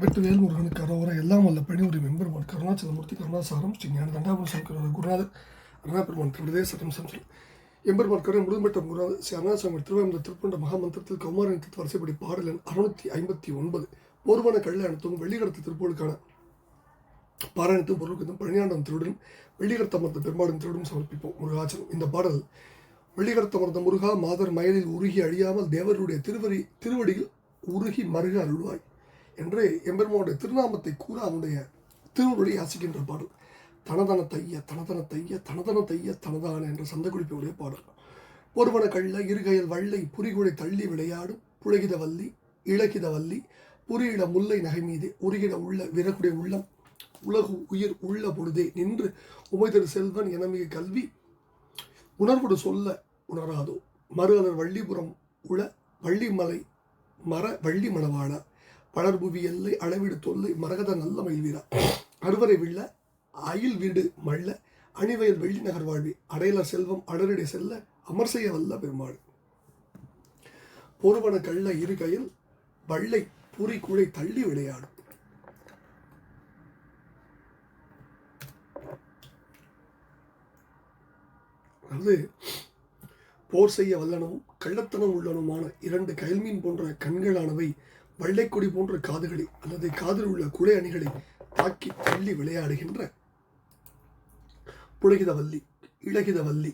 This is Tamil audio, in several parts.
வெட்டுவேல் முருகனுக்கு அரோவரை எல்லாம் வல்ல பணிவுரை மெம்பெருமான் கருணாச்சலமூர்த்தி கருணாசாரம் ஸ்ரீ ஞான தண்டாபுரம் சங்கர குருநாதர் அருணாபெருமான் திருவிதே சட்டம் சம்சல் எம்பெருமான் கருணை முழுமைப்பட்ட குருநாதர் ஸ்ரீ அருணாசாமி திருவாயந்த திருப்பண்ட மகாமந்திரத்தில் கௌமாரணித்து வரிசைப்படி பாடல் எண் அறுநூத்தி ஐம்பத்தி ஒன்பது. ஒருவன கல்யாணத்தும் வெள்ளிகடத்து வெள்ளிக்கடத்து திருப்பூருக்கான பாராயணத்தும் பொருளுக்கும் பழனியாண்டம் திருடன் வெள்ளிகடத்தமர்ந்த பெருமாடும் திருடும் சமர்ப்பிப்போம் முருகாச்சலம். இந்த பாடல் வெள்ளிகடத்தமர்ந்த முருகா மாதர் மயலில் உருகி அழியாமல் தேவருடைய திருவடி திருவடியில் உருகி மருக அருள்வாய். என்று எம்பெருமானுடைய திருநாமத்தை கூற அவனுடைய திருவருடைய யாசிக்கின்ற பாடல். தனதன தைய தனதன தைய தனதன தைய தனதான என்ற சந்தகுறிப்புடைய பாடல். ஒருவன கள்ள இருகையில் வள்ளை புரிகுழை தள்ளி விளையாடும் புழகித வள்ளி இழகித வள்ளி புரியிட முல்லை நகை மீது உருகிட உள்ள விறகுடைய உள்ளம் உலகு உயிர் உள்ள பொழுதே நின்று உமைதர் செல்வன் எனமிகு கல்வி உணர்வுடு சொல்ல உணராதோ. மறுஅலர் வள்ளிபுரம் உள வள்ளிமலை மர வள்ளி மணவாள பலர்புவி எல்லை அளவிடு தொல்லை மரகத நல்ல மயில்வீரா. அறுவரை விள்ள அயில் வீடு மள்ள அணிவயல் வெள்ளி நகர் வாழ்வி அடையலர் செல்வம் அடரிடை செல்ல அமர் செய்ய வல்ல பெருமாள். பொறுவன கள்ள இருகையில் வள்ளை புரி குழை தள்ளி விளையாடும். அதாவது போர் செய்ய வல்லனவும் கள்ளத்தனம் உள்ளனுமான இரண்டு கயல்மீன் போன்ற கண்களானவை வெள்ளைக்கொடி போன்ற காதுகளை அல்லது காதில் உள்ள குலை அணிகளை தாக்கி தள்ளி விளையாடுகின்ற புலகித வள்ளி இளகித வள்ளி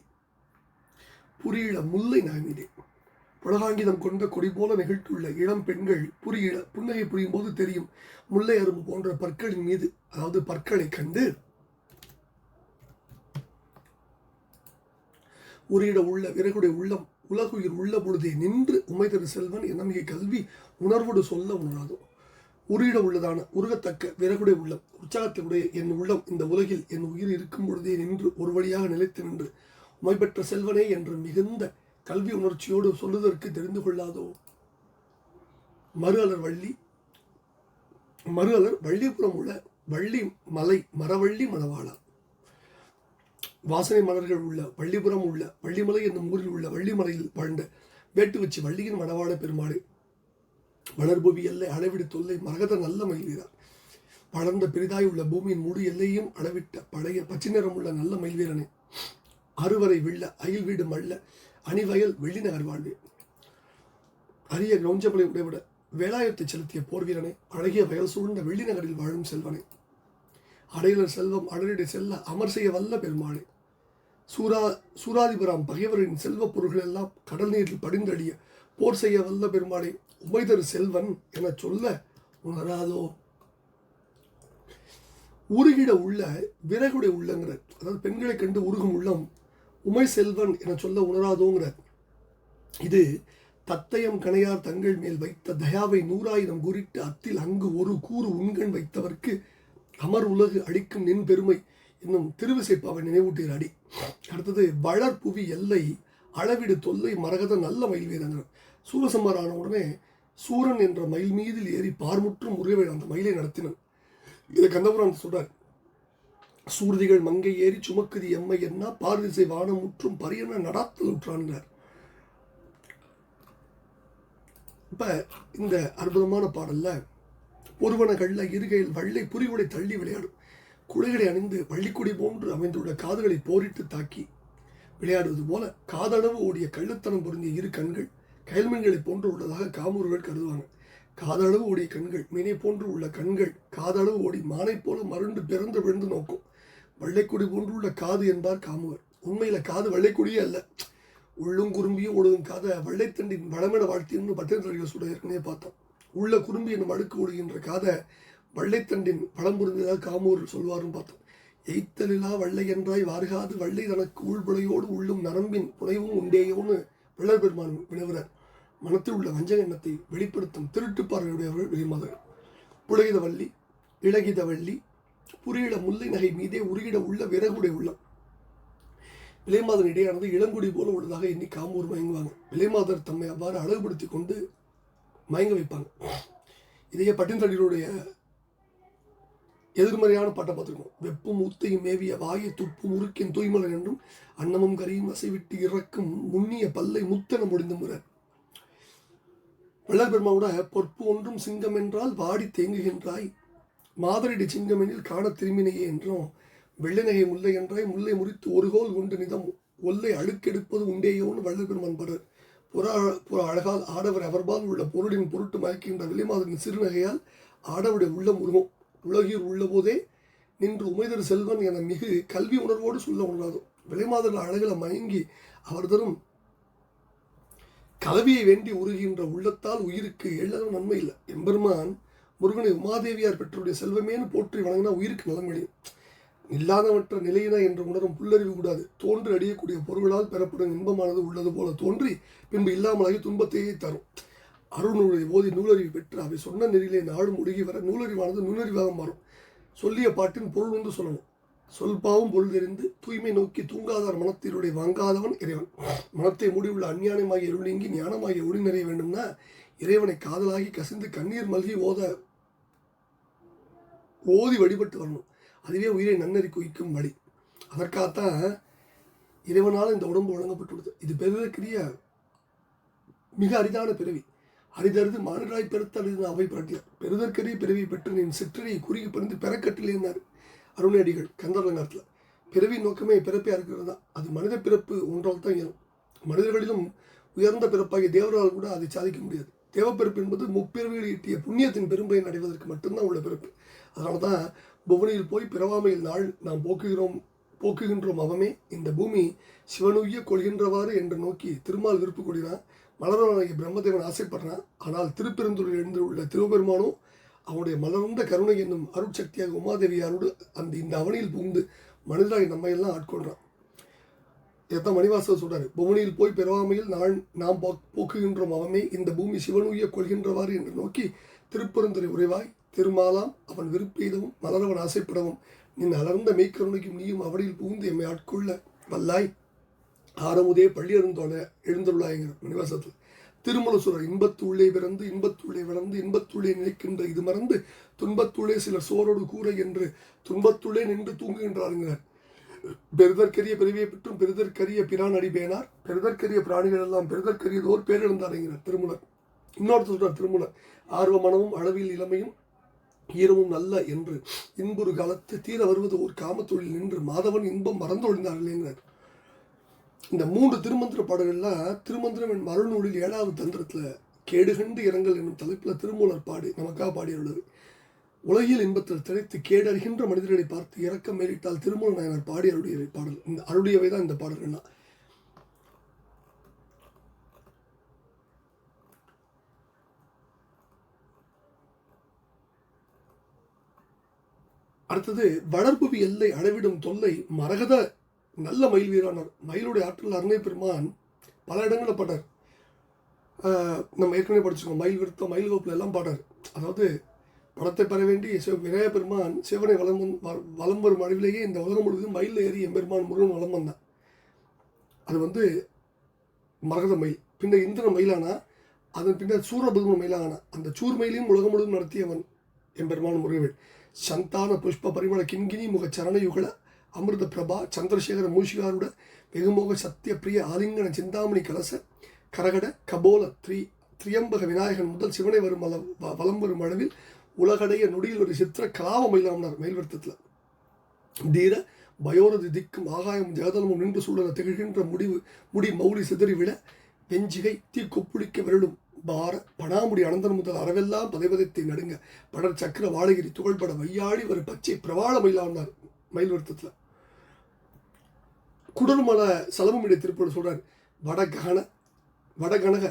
புரியல முல்லை நாமினே புலகாங்கிதம் கொண்ட கொடி போல நிகழ்த்துள்ள இளம் பெண்கள் புரியல புன்னகை புரியும் போது தெரியும் முல்லை அரும்பு போன்ற பற்களின் மீது அதாவது பற்களை கண்டு உரியிட உள்ள விறகுடைய உள்ளம் உலகுயிர் உள்ள பொழுதே நின்று உமைதரு செல்வன் என்னமிக கல்வி உணர்வோடு சொல்ல உணராதோ. உருகிட உள்ளதான உருகத்தக்க விறகுடைய உள்ளம் உற்சாகத்தினுடைய என் உள்ளம் இந்த உலகில் என் உயிர் இருக்கும் பொழுதே நின்று ஒரு வழியாக நிலைத்து நின்று உமை பெற்ற செல்வனே என்று மிகுந்த கல்வி உணர்ச்சியோடு சொல்லுவதற்கு தெரிந்து கொள்ளாதோ. மறு அலர் வள்ளி மறு அலர் வள்ளிபுறம் உள்ள வள்ளி மலை மரவள்ளி மணவாளா. வாசனை மலர்கள் உள்ள வள்ளிபுரம் உள்ள வள்ளிமலை என்னும் ஊரில் உள்ள வள்ளிமலையில் வாழ்ந்த வேட்டு வச்சு வள்ளியின் மணவாள பெருமாளே. வளர்புவி எல்லை அளவிடு தொல்லை மரகத நல்ல மயில்வீரர். வளர்ந்த பெரிதாய் உள்ள பூமியின் முழு எல்லையும் அளவிட்ட பழைய பச்சை நிறம் உள்ள நல்ல மயில்வீரனே. அறுவரை வில்ல அயில் வீடு மல்ல அணிவயல் வெள்ளி நகர் வாழ்வே. அரிய கிரௌஞ்சமலை உடைவிட வேலாயத்தை செலுத்திய போர்வீரனே அழகிய வயல் சூழ்ந்த வெள்ளி நகரில் வாழும் செல்வனே. அடையலர் செல்வம் அடரிடை செல்ல அமர் செய்ய வல்ல பெருமாளே. சூரா சூராதிபுரம் பகைவரின் செல்வப் பொருள்கள் எல்லாம் கடல் நீரில் படிந்தடிய போர் செய்ய வல்ல பெருமாளே உமைதரு செல்வன் என சொல்ல உணராதோ? உருகிட உள்ள விறகுடைய உள்ளங்கிற அதாவது பெண்களை கண்டு உருகும் உள்ளம் உமை செல்வன் என சொல்ல உணராதோங்கிற. இது தத்தையம் கணையார் தங்கள் மேல் வைத்த தயாவை நூறாயிரம் குறிட்டு அத்தில் அங்கு ஒரு கூறு உண்கண் வைத்தவர்க்கு அமர் உலகு அடிக்கும் நின் பெருமை. இன்னும் திருவிசைப்பாவை நினைவூட்டுகிற அடி. அடுத்தது வளர்புவி எல்லை அளவிடு தொல்லை மரகத நல்ல மயில் வீரங்கிறார் சூரசம்மார் ஆன உடனே சூரன் என்ற மயில் மீதில் ஏறி பார்முற்றும் முருகவேல் அந்த மயிலை நடத்தினான். இதை கந்தபுரம் சொல்றார் சூர்திகள் மங்கை ஏறி சுமக்குதி எம்மை என்ன பார்திசை வானம் முற்றும் பரியன நடாத்தல் உற்றான்றார் இப்போ இந்த அற்புதமான பாடலில் ஒருவன கள்ள இருகையில் வள்ளை புரிவுடை தள்ளி விளையாடும். குழைகளை அணிந்து பள்ளிக்குடி போன்று அமைந்துள்ள காதுகளை போரிட்டு தாக்கி விளையாடுவது போல காதளவு ஓடிய கள்ளத்தனம் பொருந்திய இரு கண்கள் கயல்மீன்களை போன்று உள்ளதாக காமூர்கள் கருதுவாங்க. காதளவு ஓடிய கண்கள் மீனை போன்று உள்ள கண்கள் காதளவு ஓடி மானை போல மருண்டு பிறந்து விழுந்து நோக்கும். வெள்ளைக்குடி போன்று உள்ள காது என்பார் காமுவர் உண்மையில் காது வெள்ளைக்குடியே அல்ல. உள்ளும் குறும்பியும் ஒழுகும் காதை. வெள்ளைத்தண்டின் வளமிட வாழ்த்தின்னு பத்திரத்தடிகள் சுட ஏற்கனவே பார்த்தோம். உள்ள குறும்பி என்னும் அடுக்கு ஒழுகின்ற காதை வள்ளைத்தண்டின் பழம்புரிந்ததாக காமூர் சொல்வாரும் பார்த்தோம். எய்த்தலிலா வள்ளை என்றாய் வாருகாது வள்ளை தனக்கு உள்புலையோடு உள்ளும் நரம்பின் புனைவும் உண்டேயோன்னு பிள்ளர் பெருமான் வினவுறார். மனத்தில் உள்ள வஞ்சக எண்ணத்தை வெளிப்படுத்தும் திருட்டு பார்வையுடையவர்கள் வெளிமதர் புலகித வள்ளி இளகித வள்ளி புரியிட முல்லை நகை மீதே உருகிட உள்ள விறகுடைய உள்ளம். விலைமாதன் இடையானது இளங்குடி போல உள்ளதாக எண்ணி காமூர் மயங்குவாங்க. விலைமாதர் தம்மை அவ்வாறு அழகுபடுத்தி கொண்டு மயங்க வைப்பாங்க. இதையே பட்டினத்தடிகளுடைய எதிர்மறையான பாட்டை பார்த்துருக்கோம். வெப்பும் ஊத்தையும் மேவிய வாயை துப்பும் உருக்கின் தூய்மலர் என்றும் அன்னமும் கரியும் அசைவிட்டு இறக்கும் முன்னிய பல்லை முத்தன முடிந்து முறை வள்ளல் பெருமாவோட பொற்பு ஒன்றும் சிங்கம் என்றால் வாடி தேங்குகின்றாய். மாதரடி சிங்கம் எனில் காண திரும்பினையே என்றும் வெள்ளநகை முல்லை என்றாய் முல்லை முறித்து ஒரு கோல் கொண்டு நிதம். ஒல்லை அழுக்கெடுப்பது உண்டேயோன்னு வள்ளல் பெருமான் படர் புற புற அழகால் ஆடவர் அவர்பால் உள்ள பொருளின் பொருட்டு மயக்கின்ற விலைமாதரின் சிறுநகையால் ஆடவருடைய உள்ளம் உருவம் உலகில் உள்ளபோதே நின்று உமைதர் செல்வன் என மிகு கல்வி உணர்வோடு சொல்ல உணராதோ. விலைமாதர்கள் அழகில் மயங்கி அவர் தரும் கலவியை வேண்டி உருகின்ற உள்ளத்தால் உயிருக்கு எள்ளதும் நன்மை இல்லை. எம்பெருமான் முருகனை உமாதேவியார் பெற்றோருடைய செல்வமேனு போற்றி வழங்கினா உயிருக்கு நலமடையும் இல்லாதவற்ற நிலையின என்று உணரும் புல்லறிவு கூடாது. தோன்று அடியக்கூடிய பொருள்களால் பெறப்படும் இன்பமானது உள்ளது போல தோன்றி பின்பு இல்லாமலாகி துன்பத்தையே தரும். அருள்நூலை ஓதி நூலறிவு பெற்று அவை சொன்ன நெறியிலே நாடு முழுகி வர நூலறிவானது நுண்ணறிவாக மாறும். சொல்லிய பாட்டின் பொருள் வந்து சொல்லணும். சொல்பாவும் பொருள் தெரிந்து தூய்மை நோக்கி தூங்காதார் மனத்தினுடைய வாங்காதவன் இறைவன். மனத்தை மூடியுள்ள அஞ்ஞானமாகிய இருள் நீங்கி ஞானமாகிய ஒளி நிறைய வேண்டும்னா இறைவனை காதலாகி கசிந்து கண்ணீர் மல்கி ஓத ஓதி வழிபட்டு வரணும். அதுவே உயிரை நன்னறி குவிக்கும் வழி. அதற்காகத்தான் இறைவனால் இந்த உடம்பு வழங்கப்பட்டுள்ளது. இது பெருதற்கிரிய மிக அரிதான பிறவி. அரிதறிது மானராய் பெருத்தறிது அவை பரட்டியார் பெருதற்கரிய பிறவி பெற்று நின் சிற்றடியை குறுகி பறிந்து பெறக்கட்டிலேனார் அருணடிகள் கந்தரலங்காரத்தில் பிறவி நோக்கமே பிறப்பே இருக்கிறது தான் அது மனித பிறப்பு ஒன்றால் தான் இயலும். மனிதர்களிலும் உயர்ந்த பிறப்பாகிய தேவரால் கூட அதை சாதிக்க முடியாது. தேவப்பிறப்பு என்பது முப்பிறவியில் ஈட்டிய புண்ணியத்தின் பெரும்பயன் அடைவதற்கு மட்டும்தான் உள்ள பிறப்பு. அதனால தான் புவனியில் போய் பிறவாமையில் நாள் நாம் போக்குகிறோம் போக்குகின்றோம் அவமே. இந்த பூமி சிவனுய்ய கொள்கின்றவாறு என்று நோக்கி திருமால் விருப்பு கொடினான் மலரவனாகிய பிரம்மதேவன் ஆசைப்படுறான். ஆனால் திருப்பெருந்துறையில் எழுந்து உள்ள திருவபெருமானோ அவனுடைய மலர்ந்த கருணை என்னும் அருட்சக்தியாக உமாதேவியாரோடு அந்த இந்த அவனியில் புகுந்து மனிதராகி நம்மை எல்லாம் ஆட்கொள்றான். இதைத்தான் மணிவாசர் சொல்றாரு புவனியில் போய் பெறாமையில் நான் நாம் போ- போக்குகின்றோம் அவமே இந்த பூமி சிவனுய கொள்கின்றவாறு என்று நோக்கி திருப்பெருந்துறை உறைவாய் திருமாலாம் அவன் விருப்பெய்தவும் மலரவன் ஆசைப்படவும் நின் அலர்ந்த மெய்க்கருணைக்கும் நீயும் அவடியில் புகுந்து எம்மை ஆட்கொள்ள வல்லாய். ஆரமுதே பள்ளி எழுந்தோட எழுந்துள்ளாய்ங்கிற மணிவாசத்தில் திருமலசுரர் இன்பத்துள்ளே பிறந்து இன்பத்துள்ளே வளர்ந்து இன்பத்துள்ளே நினைக்கின்ற இது மறந்து துன்பத்துள்ளே சிலர் சோரோடு கூரை என்று துன்பத்துள்ளே நின்று தூங்குகின்றாருங்கிறார். பெருதற்கரிய பிறவியை பெற்றும் பெருதற்கரிய பிரான் அடிபேனார் பெருதற்கரிய பிராணிகள் எல்லாம் பெருதற்கரியதோர் பேரிழந்தாருங்கிறார் திருமலர். இன்னொருத்தர் சொல்றார் திருமலர் ஆர்வ மனமும் அளவில் இளமையும் ஈரமும் நல்ல என்று இன்புறு காலத்து தீர வருவது ஒரு காமத்தொழில் நின்று மாதவன் இன்பம் மறந்தொழிந்தார்களேங்கிறார் இந்த மூன்று திருமந்திர பாடல்கள்லாம் திருமந்திரம் என் மறுநூலில் ஏழாவது தந்திரத்தில் கேடுகண்டு இரங்கல் என்னும் தலைப்பில் திருமூலர் பாடி நமக்காக பாடியுள்ளது உலகில் இன்பத்தில் திளைத்து கேடறிகின்ற மனிதர்களை பார்த்து இறக்கம் மேலிட்டால் திருமூல நாயனர் பாடி அருடைய பாடல். இந்த அருடையவை தான் இந்த பாடல்கள்னா அடுத்தது வளர்ப்புவி எல்லை அளவிடும் தொல்லை மரகத நல்ல மயில் வீரானார். மயிலுடைய ஆற்றல் அருணை பெருமான் பல இடங்களில் பாடார் நம்ம ஏற்கனவே படிச்சிருக்கோம். மயில் விருத்தம் மயில் கோப்பில் எல்லாம் பாடார் அதாவது படத்தை பெற வேண்டி சிவ விநாயக பெருமான் சிவனை வளம் வ- வலம் வரும் அளவிலேயே இந்த உலகம் முழுவதும் மயிலில் ஏறி எம்பெருமான் முருகன் வளம் வந்தான் அது வந்து மரகத மயில். பின்னர் இந்திர மயிலானா அதன் பின்னர் சூரபதும மயிலானா அந்த சூர் மயிலையும் உலகம் முழுவதும் நடத்தியவன் எம்பெருமான் முருகவேல். சந்தான புஷ்ப பரிமள கிண்கிணி முக சரணயுகள அமிர்த பிரபா சந்திரசேகர மூஷிகாருட வெகுமோக சத்திய பிரிய ஆலிங்கன சிந்தாமணி கலச கரகட கபோல த்ரி திரியம்பக விநாயகன் முதல் சிவனை வரும் வலம் வ- வரும் அளவில் உலகடைய நொடியில் ஒரு சித்திர கலாவ இல்லாமனார் மேல்வர்த்தத்தில். தீர பயோரது திக்கும் ஆகாயம் ஜெகதலமும் நின்று சூழல திகழ்கின்ற முடிவு முடி மௌலி சிதறிவிட பெஞ்சிகை வெஞ்சிகை தீ கொப்புளிக்க வருடும் பார பணாமுடி அனந்தன் முதல் அறவெல்லாம் பதைபதைத்தை நடுங்க படர் சக்கர வாழகிரி துகள்பட வையாடி ஒரு பச்சை பிரவாளம் இல்லாமனார். மயில் வருத்தத்தில். குடர்மல சலமுமிட திருப்பூர் சொல்கிறார் வடகன வடகனக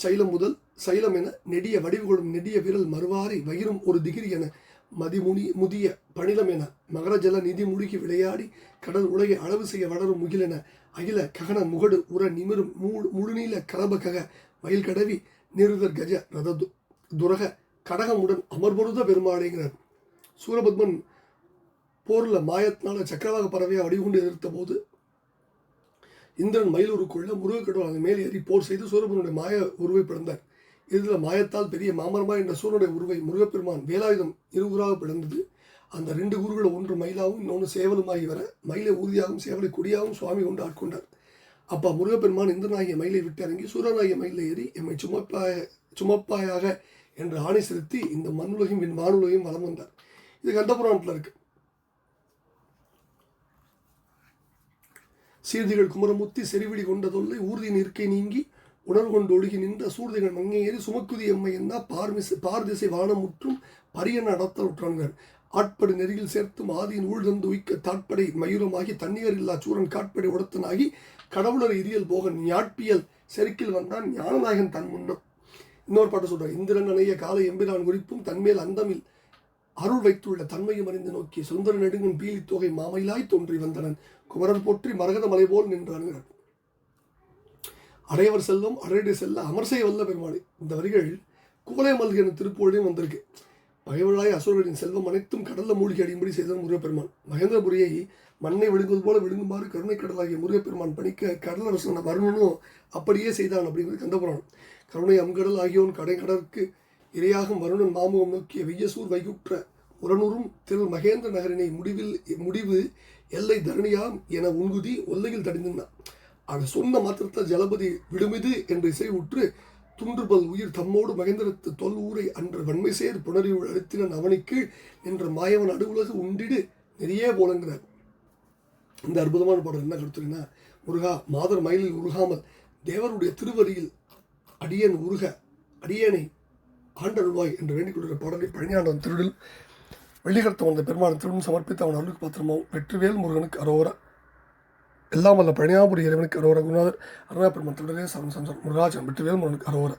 சைலம் முதல் சைலம் என நெடிய வடிவுகளும் நெடிய விரல் மறுவாரி வயிறும் ஒரு திகிரி என மதிமுனி முதிய பணிலம் என மகரஜல நிதி முழுகி விளையாடி கடல் உலகை அளவு செய்ய வளரும் முகிலென அகில ககன முகடு உர நிமிரும் மூ முழுநீல கலப கக மயில் கடவி நிருதர் கஜ ரத து- துரக கடகமுடன் அமர்பொருத பெருமாளேங்கிறார். சூரபத்மன் போரில் மாயத்தினால சக்கரவாக பறவையை வடிகொண்டு எதிர்த்த போது இந்திரன் மயிலூருக்குள்ள முருகக்கடவுள் அதன் மேலே ஏறி போர் செய்து சூரபனுடைய மாய உருவை பிறந்தார் இதில் மாயத்தால் பெரிய மாமரமா என்ற சூரனுடைய உருவை முருகப்பெருமான் வேலாயுதம் இருகுறாக பிறந்தது அந்த ரெண்டு குருகளை ஒன்று மயிலாகவும் இன்னொன்று சேவலுமாகி வர மயிலை உறுதியாகவும் சேவலை கொடியாகவும் சுவாமி கொண்டு ஆட்கொண்டார். அப்பா முருகப்பெருமான் இந்திரனாகிய மயிலை விட்டு இறங்கி சூரனாகிய மயிலை ஏறி எம்மை சுமப்பாய சுமப்பாயாக என்று ஆணை செலுத்தி இந்த மண்ணுலகையும் என் வானுலகையும் வலம் வந்தார். இது கண்டபுராணத்தில் இருக்குது சீர்திகள் குமரமுத்தி செறிவிழி கொண்ட தொல்லை ஊர்தியின் நீங்கி உணர்வு கொண்டு ஒழுகி நின்ற சூர்திகள் மங்கையேறி சுமக்குதி எம்மை என்ன பார்மிசை பார்திசை வானமுற்றும் பரியன நடத்தல் உற்றான்கள். ஆட்படு நெறியில் சேர்த்தும் ஆதியின் ஊழ்தந்து உய்க்க தாட்படை மயூரமாகி தண்ணீர் இல்லா சூரன் காட்படை உடத்தனாகி கடவுளர் இரியல் போகன் ஞாட்பியல் செருக்கில் வந்தான் ஞானநாயகன் தன் முன்னம். இன்னொரு பாட்டு சொல்றார் இந்திரன் அணைய காலை எம்பிரான் குறிப்பும் தன்மேல் அந்தமில் அருள் வைத்துள்ள தன்மையும் அறிந்து நோக்கி சுந்தர நெடுங்கன் பீலி தொகை மாமையிலாய் தோன்றி வந்தனன். குமரன் போற்றி மரகத மலை போல் நின்றான் அடையவர் செல்வம் அடையடி செல்ல அமர்சை வல்ல பெருமாளி. இந்த வரிகள் குவலை மல்க என வந்திருக்கு. பகைவர்களாய் அசுரர்களின் செல்வம் அனைத்தும் கடல்ல மூழ்கி அடியும்படி செய்த முருகப்பெருமான். மகேந்திரபுரியை மண்ணை விழுங்குவது போல விழுங்குமாறு கருணை கடலாகிய முருகப்பெருமான் பணிக்க கடலரசன வருணனும் அப்படியே செய்தான் அப்படிங்கிறது கந்தபுராணம். கருணை அம்கடல் ஆகியோன் கடைக்கடற்கு இரையாகும் வருணன் மாமுகம் நோக்கிய வெய்யசூர் வைகுற்ற உரனுறும் திரு மகேந்திர நகரினை முடிவில் முடிவு எல்லை தரணியாம் என உன்குதி ஒல்லையில் தடிந்தான். ஆக சொன்ன மாத்திரத்தால் ஜலபதி விடுமிது என்று இசைவுற்று துன்றுபல் உயிர் தம்மோடு மகேந்திரத்து தொல் ஊரை அன்று வன்மை சேர் புணரியுள் அழுத்தினன் அவனுக்கு என்ற மாயவன் அடுவுலகு உண்டிடு நிறைய போலங்கிறார். இந்த அற்புதமான பாடல் என்ன கருத்துனா முருகா மாதர் மயிலில் உருகாமல் தேவருடைய திருவரியில் அடியன் உருக அடியனை ஆண்டருள்வாய் என்று வேண்டிக் கொள்கிற பாடலை பழனியாண்டவன் திருடில் வெள்ளிகரத்தம் வந்த பெருமாள் திருடன் சமர்ப்பித்து அவன் அருளுக்கு பாத்திரமாவும் வெற்றிவேல் முருகனுக்கு அரோர. எல்லாம் வல்ல பழனியாபுரி இறைவனுக்கு அரோர. குருநாதர் அருணா பெருமான் தொடரே சரண் சம்சார் முருகாஜன் வெற்றிவேல் முருகனுக்கு அரோரா.